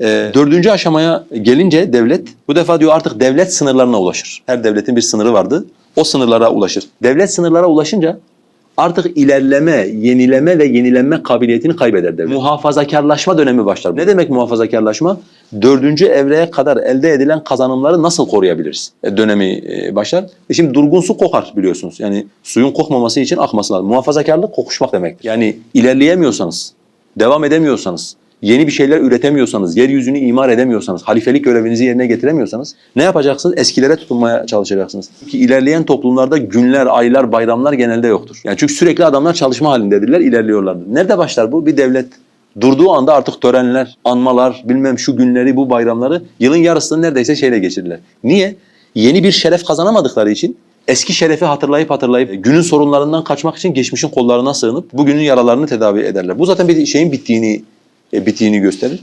Ee, dördüncü aşamaya gelince devlet bu defa diyor artık devlet sınırlarına ulaşır. Her devletin bir sınırı vardı. O sınırlara ulaşır. Devlet sınırlara ulaşınca artık ilerleme, yenileme ve yenilenme kabiliyetini kaybeder devlet. Muhafazakarlaşma dönemi başlar. Ne demek muhafazakarlaşma? Dördüncü evreye kadar elde edilen kazanımları nasıl koruyabiliriz? E, dönemi e, başlar. E şimdi durgun su kokar biliyorsunuz. Yani suyun kokmaması için akması lazım. Muhafazakarlık kokuşmak demektir. Yani ilerleyemiyorsanız, devam edemiyorsanız, yeni bir şeyler üretemiyorsanız, yeryüzünü imar edemiyorsanız, halifelik görevinizi yerine getiremiyorsanız ne yapacaksınız? Eskilere tutunmaya çalışacaksınız. Ki ilerleyen toplumlarda günler, aylar, bayramlar genelde yoktur. Yani çünkü sürekli adamlar çalışma halindedirler, ilerliyorlardır. Nerede başlar bu? Bir devlet durduğu anda artık törenler, anmalar, bilmem şu günleri, bu bayramları yılın yarısını neredeyse şeyle geçirirler. Niye? Yeni bir şeref kazanamadıkları için eski şerefi hatırlayıp hatırlayıp günün sorunlarından kaçmak için geçmişin kollarına sığınıp bugünün yaralarını tedavi ederler. Bu zaten bir şeyin bittiğini e, bittiğini gösterir.